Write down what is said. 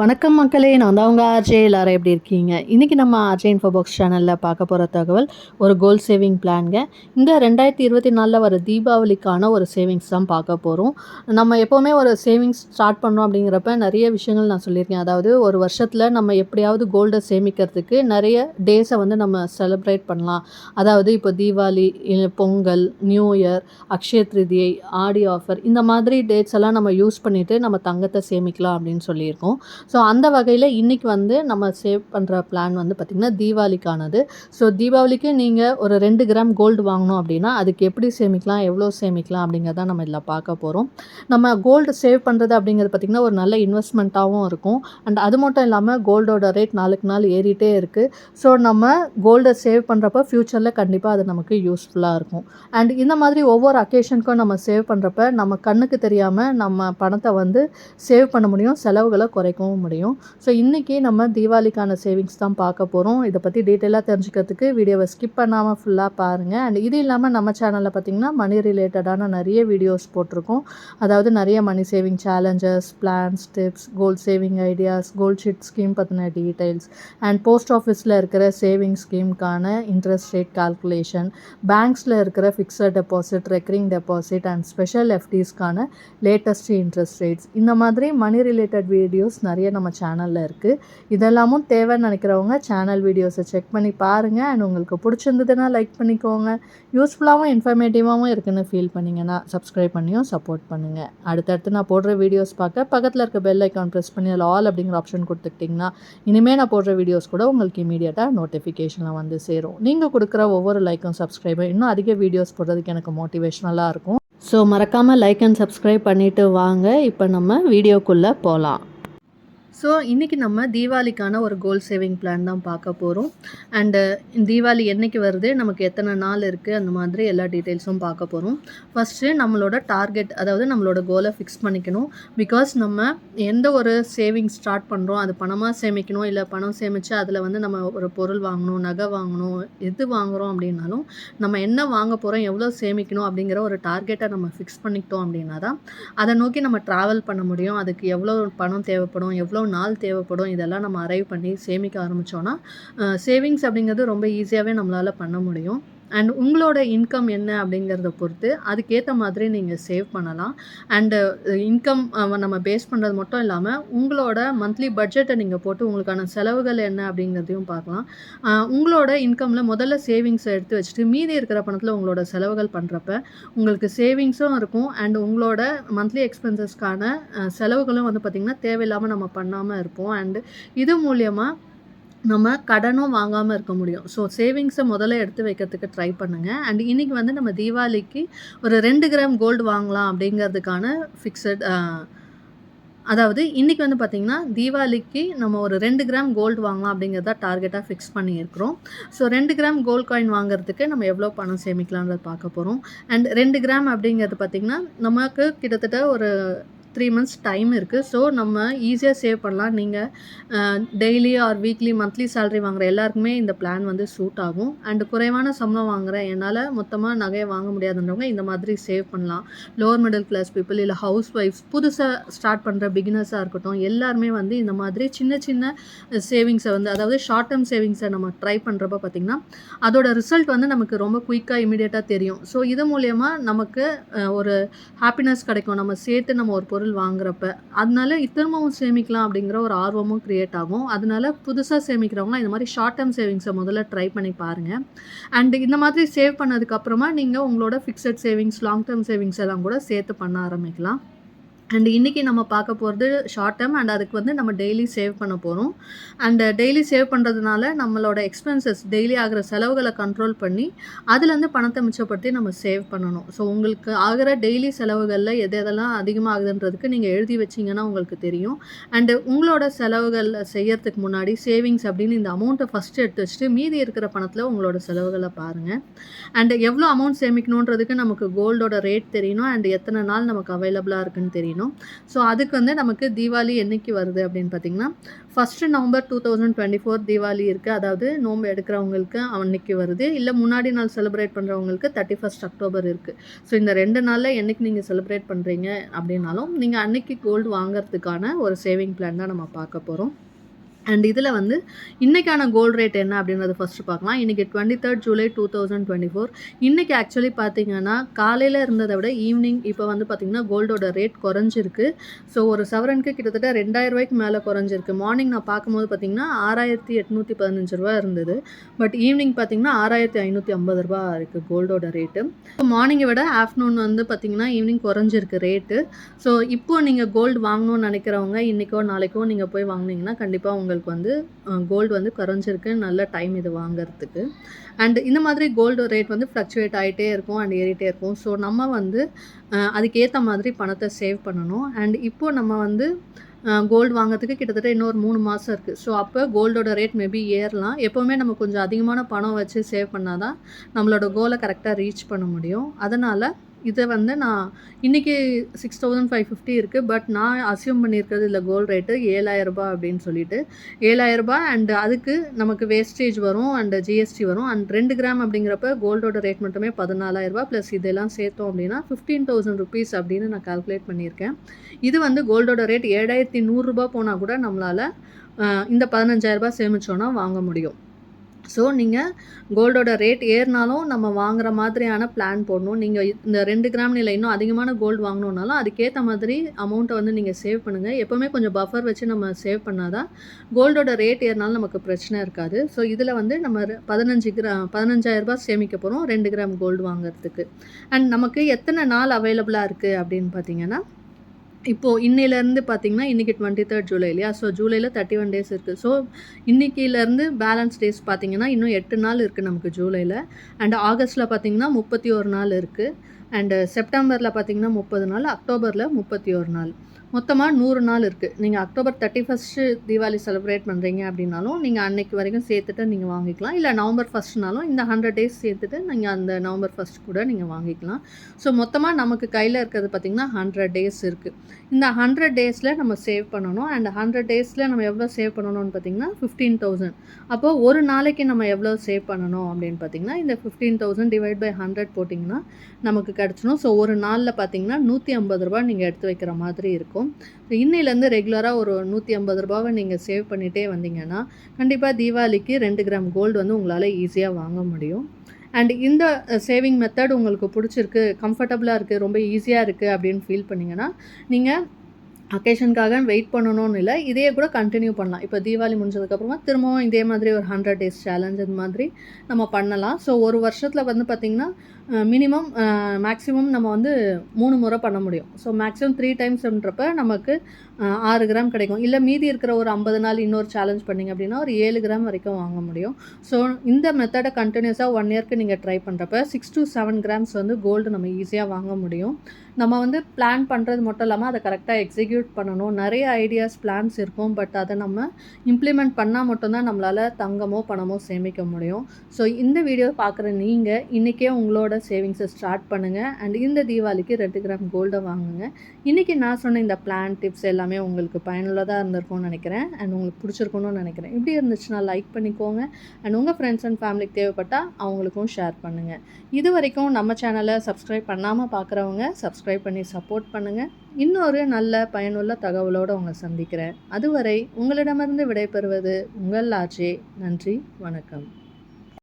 வணக்கம் மக்களே நான் தான் உங்கள் ஆர்ஜே. எல்லாரும் எப்படி இருக்கீங்க? இன்றைக்கி நம்ம ஆர்ஜே இன்ஃபோபாக்ஸ் சேனலில் பார்க்க போகிற தகவல் ஒரு கோல் சேவிங் பிளான்ங்க இந்த ரெண்டாயிரத்தி இருபத்தி நாலில் வர தீபாவளிக்கான ஒரு சேவிங்ஸ் தான் பார்க்க போகிறோம் நம்ம எப்போவுமே ஒரு சேவிங்ஸ் ஸ்டார்ட் பண்ணோம் அப்படிங்கிறப்ப நிறைய விஷயங்கள் நான் சொல்லியிருக்கேன். அதாவது ஒரு வருஷத்தில் நம்ம எப்படியாவது கோல்டை சேமிக்கிறதுக்கு நிறைய டேஸை வந்து நம்ம செலிப்ரேட் பண்ணலாம். அதாவது இப்போ Deepavali Pongal new year Akshaya Tritiya Aadi offer இந்த மாதிரி டேட்ஸ் எல்லாம் நம்ம யூஸ் பண்ணிவிட்டு நம்ம தங்கத்தை சேமிக்கலாம் அப்படின்னு சொல்லியிருக்கோம். ஸோ அந்த வகையில் இன்றைக்கி வந்து நம்ம சேவ் பண்ணுற பிளான் வந்து பார்த்திங்கன்னா தீபாவளிக்கானது. ஸோ தீபாவளிக்கு நீங்கள் ஒரு ரெண்டு கிராம் கோல்டு வாங்கணும் அப்படின்னா அதுக்கு எப்படி சேமிக்கலாம் எவ்வளோ சேமிக்கலாம் அப்படிங்கிறத நம்ம இதில் பார்க்க போகிறோம் நம்ம கோல்டு சேவ் பண்ணுறது அப்படிங்கிறது பார்த்திங்கன்னா ஒரு நல்ல இன்வெஸ்ட்மெண்ட்டாகவும் இருக்கும். அண்ட் அது மட்டும் இல்லாமல் கோல்டோட ரேட் நாளுக்கு நாள் ஏறிட்டே இருக்குது ஸோ நம்ம கோல்டை சேவ் பண்ணுறப்ப ஃப்யூச்சரில் கண்டிப்பாக அது நமக்கு யூஸ்ஃபுல்லாக இருக்கும். அண்ட் இந்த மாதிரி ஒவ்வொரு அக்கேஷனுக்கும் நம்ம சேவ் பண்ணுறப்ப நம்ம கண்ணுக்கு தெரியாமல் நம்ம பணத்தை வந்து சேவ் பண்ண முடியும். செலவுகளை குறைக்கும். பண்ணவும் முடியும். ஸோ இன்றைக்கி நம்ம தீபாவளிக்கான சேவிங்ஸ் தான் பார்க்க போகிறோம் இதை பற்றி டீட்டெயிலாக தெரிஞ்சுக்கிறதுக்கு வீடியோவை ஸ்கிப் பண்ணாமல் ஃபுல்லாக பாருங்கள் அண்ட் இது இல்லாமல் நம்ம சேனலில் பார்த்திங்கன்னா மணி ரிலேட்டடான நிறைய வீடியோஸ் போட்டிருக்கோம். அதாவது நிறைய money saving challenges plans tips gold saving ideas gold chit scheme பற்றின டீட்டெயில்ஸ் அண்ட் போஸ்ட் ஆஃபீஸில் இருக்கிற சேவிங் ஸ்கீமுக்கான இன்ட்ரெஸ்ட் ரேட் கால்குலேஷன் பேங்க்ஸில் இருக்கிற fixed deposit recurring deposit and special எஃப்டிஸ்க்கான latest interest rates இந்த மாதிரி மணி ரிலேட்டட் வீடியோஸ் நிறைய நம்ம சேனலில் இருக்குது இதெல்லாமும் தேவைன்னு நினைக்கிறவங்க சேனல் வீடியோஸை செக் பண்ணி பாருங்கள் அண்ட் உங்களுக்கு பிடிச்சிருந்ததுன்னா லைக் பண்ணிக்கோங்க. யூஸ்ஃபுல்லாகவும் இன்ஃபர்மேட்டிவாகவும் இருக்குன்னு ஃபீல் பண்ணிங்கன்னா சப்ஸ்கிரைப் பண்ணியும் சப்போர்ட் பண்ணுங்கள் அடுத்தடுத்து நான் போடுற வீடியோஸ் பார்க்க பக்கத்தில் இருக்க பெல் ஐக்கான் ப்ரெஸ் பண்ணி அதில் ஆல் அப்படிங்கிற ஆப்ஷன் கொடுத்துக்கிட்டிங்கன்னா இனிமேல் நான் போடுற வீடியோஸ் கூட உங்களுக்கு இமீடியட்டாக நோட்டிஃபிகேஷனில் வந்து சேரும். நீங்கள் கொடுக்குற ஒவ்வொரு லைக்கும் சப்ஸ்கிரைபும் இன்னும் அதிக வீடியோஸ் போடுறதுக்கு எனக்கு மோட்டிவேஷ்னலாக இருக்கும். ஸோ மறக்காமல் லைக் அண்ட் சப்ஸ்கிரைப் பண்ணிவிட்டு வாங்க. இப்போ நம்ம வீடியோக்குள்ளே போகலாம் ஸோ இன்றைக்கி நம்ம தீபாவளிக்கான ஒரு கோல் சேவிங் பிளான் தான் பார்க்க போகிறோம் அண்டு தீபாவளி என்னைக்கு வருது? நமக்கு எத்தனை நாள் இருக்குது அந்த மாதிரி எல்லா டீட்டெயில்ஸும் பார்க்க போகிறோம் ஃபஸ்ட்டு நம்மளோட டார்கெட் அதாவது நம்மளோட கோலை ஃபிக்ஸ் பண்ணிக்கணும். பிகாஸ் நம்ம எந்த ஒரு சேவிங் ஸ்டார்ட் பண்ணுறோம் அது பணமாக சேமிக்கணும்? இல்லை பணம் சேமித்து அதில் வந்து நம்ம ஒரு பொருள் வாங்கணும் நகை வாங்கணும் எது வாங்குகிறோம் அப்படின்னாலும் நம்ம என்ன வாங்க போகிறோம் எவ்வளோ சேமிக்கணும்? அப்படிங்கிற ஒரு டார்கெட்டை நம்ம ஃபிக்ஸ் பண்ணிக்கிட்டோம் அப்படின்னா தான் அதை நோக்கி நம்ம ட்ராவல் பண்ண முடியும். அதுக்கு எவ்வளோ பணம் தேவைப்படும்? எவ்வளோ நாள் தேவைப்படும் இதெல்லாம் நம்ம அரைவ் பண்ணி சேமிக்க ஆரம்பித்தோன்னா சேவிங்ஸ் அப்படிங்கிறது ரொம்ப ஈஸியாகவே நம்மளால் பண்ண முடியும். அண்ட் உங்களோட இன்கம் என்ன அப்படிங்கிறத பொறுத்து அதுக்கேற்ற மாதிரி நீங்கள் சேவ் பண்ணலாம். அண்டு இன்கம் uh, uh, நம்ம பேஸ் பண்ணுறது மட்டும் இல்லாமல் உங்களோட மந்த்லி பட்ஜெட்டை நீங்கள் போட்டு உங்களுக்கான செலவுகள் என்ன அப்படிங்கிறதையும் பார்க்கலாம். Uh, உங்களோட இன்கமில் முதல்ல சேவிங்ஸை எடுத்து வச்சுட்டு மீதி இருக்கிற பணத்தில் உங்களோட செலவுகள் பண்ணுறப்ப உங்களுக்கு சேவிங்ஸும் இருக்கும். அண்ட் உங்களோட மந்த்லி எக்ஸ்பென்சஸ்க்கான செலவுகளும் வந்து பார்த்திங்கன்னா தேவையில்லாமல் நம்ம பண்ணாமல் இருப்போம். அண்டு இது மூலியமாக நம்ம கடனும் வாங்காமல் இருக்க முடியும். ஸோ சேவிங்ஸை முதல்ல எடுத்து வைக்கிறதுக்கு ட்ரை பண்ணுங்கள் அண்ட் இன்றைக்கி வந்து நம்ம தீபாவளிக்கு ஒரு ரெண்டு கிராம் கோல்டு வாங்கலாம் அப்படிங்கிறதுக்கான ஃபிக்ஸட் அதாவது இன்றைக்கி வந்து பார்த்திங்கன்னா தீபாவளிக்கு நம்ம ஒரு ரெண்டு கிராம் கோல்டு வாங்கலாம் அப்படிங்கிறத டார்கெட்டாக ஃபிக்ஸ் பண்ணியிருக்கிறோம். ஸோ ரெண்டு கிராம் கோல்டு காயின் வாங்குறதுக்கு நம்ம எவ்வளோ பணம் சேமிக்கலான்றது பார்க்க போகிறோம் அண்ட் ரெண்டு கிராம் அப்படிங்கிறது பார்த்திங்கன்னா நமக்கு கிட்டத்தட்ட ஒரு த்ரீ மந்த்ஸ் டைம் இருக்குது ஸோ நம்ம ஈஸியாக சேவ் பண்ணலாம். நீங்கள் daily or weekly monthly salary வாங்குகிற எல்லாருக்குமே இந்த பிளான் வந்து சூட் ஆகும். அண்டு குறைவான சம்பளம் வாங்குகிற என்னால் மொத்தமாக நகையை வாங்க முடியாதுன்றவங்க இந்த மாதிரி சேவ் பண்ணலாம். லோவர் மிடில் கிளாஸ் பீப்புள் இல்லை ஹவுஸ் ஒய்ஃப்ஸ் புதுசாக ஸ்டார்ட் பண்ணுற பிகினர்ஸாக இருக்கட்டும் எல்லாருமே வந்து இந்த மாதிரி சின்ன சின்ன சேவிங்ஸை வந்து அதாவது ஷார்ட் டேர்ம் சேவிங்ஸை நம்ம ட்ரை பண்ணுறப்ப பார்த்திங்கன்னா அதோட ரிசல்ட் வந்து நமக்கு ரொம்ப குயிக்காக இமீடியட்டாக தெரியும். ஸோ இது மூலயமா நமக்கு ஒரு ஹாப்பினஸ் கிடைக்கும். நம்ம சேர்த்து நம்ம ஒரு பொருள் பொருள் வாங்குறப்ப. அதனால திரும்பவும் சேமிக்கலாம் அப்படிங்கிற ஒரு ஆர்வமும் க்ரியேட் ஆகும். அதனால புதுசாக சேமிக்கிறவங்க இந்த மாதிரி ஷார்ட் டேர்ம் சேவிங்ஸை முதல்ல ட்ரை பண்ணி பாருங்கள் அண்ட் இந்த மாதிரி சேவ் பண்ணதுக்கப்புறமா நீங்கள் உங்களோட fixed savings long term savings எல்லாம் கூட சேர்த்து பண்ண ஆரம்பிக்கலாம். அண்ட் இன்றைக்கி நம்ம பார்க்க போகிறது ஷார்ட் டேர்ம் அண்ட் அதுக்கு வந்து நம்ம டெய்லி சேவ் பண்ண போகிறோம் அண்ட் டெய்லி சேவ் பண்ணுறதுனால நம்மளோட எக்ஸ்பென்சஸ் டெய்லி ஆகிற செலவுகளை கண்ட்ரோல் பண்ணி அதுலேருந்து பணத்தை மிச்சப்படுத்தி நம்ம சேவ் பண்ணணும். ஸோ உங்களுக்கு ஆகிற டெய்லி செலவுகளில் எது எதெல்லாம் அதிகமாக ஆகுதுன்றதுக்கு நீங்கள் எழுதி வச்சிங்கன்னா உங்களுக்கு தெரியும். அண்டு உங்களோட செலவுகளில் செய்யறதுக்கு முன்னாடி சேவிங்ஸ் அப்படின்னு இந்த அமௌண்ட்டை ஃபஸ்ட்டு எடுத்து வச்சுட்டு மீதி இருக்கிற பணத்தில் உங்களோட செலவுகளை பாருங்கள் அண்டு எவ்வளோ அமௌண்ட் சேமிக்கணுன்றதுக்கு நமக்கு கோல்டோட ரேட் தெரியணும். அண்ட் எத்தனை நாள் நமக்கு அவைலபிளாக இருக்குன்னு தெரியணும். அப்படின்னும். ஸோ அதுக்கு வந்து நமக்கு தீபாவளி என்னைக்கு வருது அப்படின்னு பார்த்தீங்கன்னா first November two thousand twenty four Deepavali இருக்குது அதாவது நோன்பு எடுக்கிறவங்களுக்கு அன்னைக்கு வருது. இல்லை முன்னாடி நாள் செலிப்ரேட் பண்ணுறவங்களுக்கு தேர்ட்டி ஃபஸ்ட் அக்டோபர் இருக்குது ஸோ இந்த ரெண்டு நாளில் என்னைக்கு நீங்கள் செலிப்ரேட் பண்ணுறீங்க அப்படின்னாலும் நீங்கள் அன்னைக்கு கோல்டு வாங்குறதுக்கான ஒரு சேவிங் பிளான் தான் நம்ம பார்க்க போகிறோம் அண்ட் இதில் வந்து இன்றைக்கான கோல்டு ரேட் என்ன அப்படின்றது ஃபஸ்ட்டு பார்க்கலாம். இன்றைக்கி twenty third July two thousand twenty four இன்றைக்கி ஆக்சுவலி பார்த்தீங்கன்னா காலையில் இருந்ததை விட ஈவினிங் இப்போ வந்து பார்த்திங்கன்னா கோல்டோட ரேட் குறைஞ்சிருக்கு. ஸோ ஒரு சவரனுக்கு கிட்டத்தட்ட ரெண்டாயிரம் ரூபாய்க்கு மேலே குறைஞ்சிருக்கு. மார்னிங் நான் பார்க்கும்போது பார்த்திங்கன்னா ஆறாயிரத்தி எட்நூற்றி பதினஞ்சு ரூபா இருந்தது. பட் ஈவினிங் பார்த்திங்கன்னா ஆறாயிரத்தி ஐநூற்றி ஐம்பது ரூபா இருக்குது கோல்டோட ரேட்டு ஸோ மார்னிங்கை விட ஆஃப்டர்நூன் வந்து பார்த்திங்கன்னா ஈவினிங் குறைஞ்சிருக்கு ரேட்டு ஸோ இப்போ நீங்கள் கோல்டு வாங்கணும்னு நினைக்கிறவங்க இன்றைக்கோ நாளைக்கோ நீங்கள் போய் வாங்கினீங்கன்னா கண்டிப்பாக உங்களுக்கு உங்களுக்கு வந்து கோல்டு வந்து குறைஞ்சிருக்கு நல்ல டைம் இது வாங்கிறதுக்கு. அண்ட் இந்த மாதிரி கோல்டு ரேட் வந்து ஃப்ளக்சுவேட் ஆகிட்டே இருக்கும் அண்ட் ஏறிட்டே இருக்கும். ஸோ நம்ம வந்து அதுக்கேற்ற மாதிரி பணத்தை சேவ் பண்ணணும். அண்ட் இப்போது நம்ம வந்து கோல்டு வாங்கிறதுக்கு கிட்டத்தட்ட இன்னொரு மூணு மாதம் இருக்குது ஸோ அப்போ கோல்டோட ரேட் மேபி ஏறலாம். எப்போவுமே நம்ம கொஞ்சம் அதிகமான பணம் வச்சு சேவ் பண்ணால் தான் நம்மளோட கோலை கரெக்டாக ரீச் பண்ண முடியும். அதனால் இதை வந்து நான் இன்றைக்கி சிக்ஸ் தௌசண்ட் ஃபைவ் ஃபிஃப்டி இருக்குது பட் நான் அசியூம் பண்ணியிருக்கிறது இல்லை கோல்டு ரேட்டு ஏழாயிரரூபா அப்படின்னு சொல்லிட்டு. ஏழாயிரரூபா அண்ட் அதுக்கு நமக்கு வேஸ்டேஜ் வரும் அண்டு ஜிஎஸ்டி வரும் அண்ட் ரெண்டு கிராம் அப்படிங்கிறப்ப கோல்டோட ரேட் மட்டுமே பதினாலாயிரரூபா ப்ளஸ் இதெல்லாம் சேர்த்தோம் அப்படின்னா ஃபிஃப்டீன் தௌசண்ட் ருபீஸ் அப்படின்னு நான் கால்குலேட் பண்ணியிருக்கேன். இது வந்து கோல்டோட ரேட் ஏழாயிரத்தி நூறுரூபா போனால் கூட நம்மளால் இந்த பதினஞ்சாயிரரூபா சேமித்தோன்னா வாங்க முடியும். ஸோ நீங்கள் கோல்டோட ரேட் ஏறினாலும் நம்ம வாங்குற மாதிரியான பிளான் போடணும். நீங்கள் இந்த ரெண்டு கிராம் நிலை இன்னும் அதிகமான கோல்டு வாங்கணுன்னாலும் அதுக்கேற்ற மாதிரி அமௌண்ட்டை வந்து நீங்கள் சேவ் பண்ணுங்கள் எப்போவுமே கொஞ்சம் பஃபர் வச்சு நம்ம சேவ் பண்ணாதான் கோல்டோட ரேட் ஏறினாலும் நமக்கு பிரச்சனை இருக்காது. ஸோ இதில் வந்து நம்ம பதினஞ்சு கிரா பதினஞ்சாயிரரூபா சேமிக்க போகிறோம் ரெண்டு கிராம் கோல்டு வாங்குறதுக்கு. அண்ட் நமக்கு எத்தனை நாள் அவைலபிளாக இருக்குது அப்படின்னு பார்த்தீங்கன்னா இப்போது இன்னிலேருந்து பார்த்தீங்கன்னா இன்றைக்கி டுவெண்ட்டி தேர்ட் ஜூலை இல்லையா? ஸோ ஜூலையில் தேர்ட்டி ஒன் டேஸ் இருக்குது ஸோ இன்றைக்கிலேருந்து பேலன்ஸ் டேஸ் பார்த்தீங்கன்னா இன்னும் எட்டு நாள் இருக்குது நமக்கு ஜூலையில் அண்ட் ஆகஸ்ட்டில் பார்த்தீங்கன்னா முப்பத்தி ஒரு நாள் இருக்குது அண்டு செப்டம்பரில் பார்த்தீங்கன்னா முப்பது நாள். அக்டோபரில் முப்பத்தி ஒரு நாள். மொத்தமாக நூறு நாள் இருக்குது நீங்கள் October thirty first Deepavali celebrate பண்ணுறீங்க அப்படின்னாலும் நீங்கள் அன்னைக்கு வரைக்கும் சேர்த்துட்டு நீங்கள் வாங்கிக்கலாம். இல்லை நவம்பர் ஃபஸ்ட்னாலும் இந்த ஹண்ட்ரட் டேஸ் சேர்த்துட்டு நீங்கள் அந்த நவம்பர் ஃபஸ்ட் கூட நீங்கள் வாங்கிக்கலாம். ஸோ மொத்தமாக நமக்கு கையில் இருக்கிறது பார்த்திங்கன்னா ஹண்ட்ரட் டேஸ் இருக்குது இந்த ஹண்ட்ரட் டேஸில் நம்ம சேவ் பண்ணணும். அண்ட் ஹண்ட்ரட் டேஸில் நம்ம எவ்வளோ சேவ் பண்ணணும்னு பார்த்திங்கன்னா ஃபிஃப்டீன் தௌசண்ட் அப்போது ஒரு நாளைக்கு நம்ம எவ்வளோ சேவ் பண்ணணும் அப்படின்னு பார்த்திங்கன்னா இந்த fifteen thousand divide by hundred போட்டிங்கன்னா நமக்கு கிடச்சிடும். ஸோ ஒரு நாளில் பார்த்திங்கன்னா நூற்றி ஐம்பது ரூபா நீங்கள் எடுத்து வைக்கிற மாதிரி இருக்கும். இருக்கும். இன்னிலேருந்து ரெகுலராக ஒரு நூற்றி ஐம்பது ரூபாவை நீங்கள் சேவ் பண்ணிகிட்டே வந்தீங்கன்னா கண்டிப்பாக தீபாவளிக்கு ரெண்டு கிராம் கோல்டு வந்து உங்களால் ஈஸியாக வாங்க முடியும். அண்ட் இந்த சேவிங் மெத்தட் உங்களுக்கு பிடிச்சிருக்கு கம்ஃபர்டபுளாக இருக்குது ரொம்ப ஈஸியாக இருக்குது அப்படின்னு ஃபீல் பண்ணிங்கன்னா நீங்கள் அக்கேஷனுக்காக வெயிட் பண்ணணும்னு இல்லை இதையே கூட கண்டினியூ பண்ணலாம். இப்போ தீபாவளி முடிஞ்சதுக்கப்புறமா திரும்பவும் இதே மாதிரி ஒரு ஹண்ட்ரட் டேஸ் சேலஞ்ச் இந்த மாதிரி நம்ம பண்ணலாம். ஸோ ஒரு வருஷத்தில் வந்து பார்த்திங்கன்னா மினிமம் மேக்ஸிமம் நம்ம வந்து மூணு முறை பண்ண முடியும். ஸோ மேக்ஸிமம் த்ரீ டைம்ஸ்ன்றப்ப நமக்கு ஆறு கிராம் கிடைக்கும். இல்லை மீதி இருக்கிற ஒரு ஐம்பது நாள் இன்னொரு சேலஞ்ச் பண்ணிங்க அப்படின்னா ஒரு ஏழு கிராம் வரைக்கும் வாங்க முடியும். ஸோ இந்த மெத்தடை கண்டினியூஸாக ஒன் இயர்க்கு நீங்கள் ட்ரை பண்ணுறப்ப சிக்ஸ் டு செவன் கிராம்ஸ் வந்து கோல்டு நம்ம ஈஸியாக வாங்க முடியும். நம்ம வந்து பிளான் பண்ணுறது மட்டும் இல்லாமல் அதை கரெக்டாக எக்ஸிக்யூட் பண்ணணும். நிறைய ஐடியாஸ் பிளான்ஸ் இருக்கும். பட் அதை நம்ம இம்ப்ளிமெண்ட் பண்ணால் மட்டும்தான் நம்மளால் தங்கமோ பணமோ சேமிக்க முடியும். ஸோ இந்த வீடியோ பார்க்குற நீங்கள் இன்றைக்கே உங்களோட சேவிங்ஸை ஸ்டார்ட் பண்ணுங்கள் அண்ட் இந்த தீபாவளிக்கு ரெண்டு கிராம் கோல்டை வாங்குங்க. இன்றைக்கி நான் சொன்ன இந்த பிளான் டிப்ஸ் எல்லாமே உங்களுக்கு பயனுள்ளதாக இருந்திருக்கும்னு நினைக்கிறேன். அண்ட் உங்களுக்கு பிடிச்சிருக்கணும்னு நினைக்கிறேன். இப்படி இருந்துச்சுன்னா லைக் பண்ணிக்கோங்க. அண்ட் உங்கள் ஃப்ரெண்ட்ஸ் அண்ட் ஃபேமிலிக்கு தேவைப்பட்டால் அவங்களுக்கும் ஷேர் பண்ணுங்கள் இது வரைக்கும் நம்ம சேனலை சப்ஸ்கிரைப் பண்ணாமல் பார்க்குறவங்க சப்ஸ்கிரைப் பண்ணி சப்போர்ட் பண்ணுங்கள் இன்னொரு நல்ல பயனுள்ள தகவலோடு உங்களை சந்திக்கிறேன். அதுவரை உங்களிடமிருந்து விடைபெறுவது உங்கள் ஆட்சி நன்றி வணக்கம்.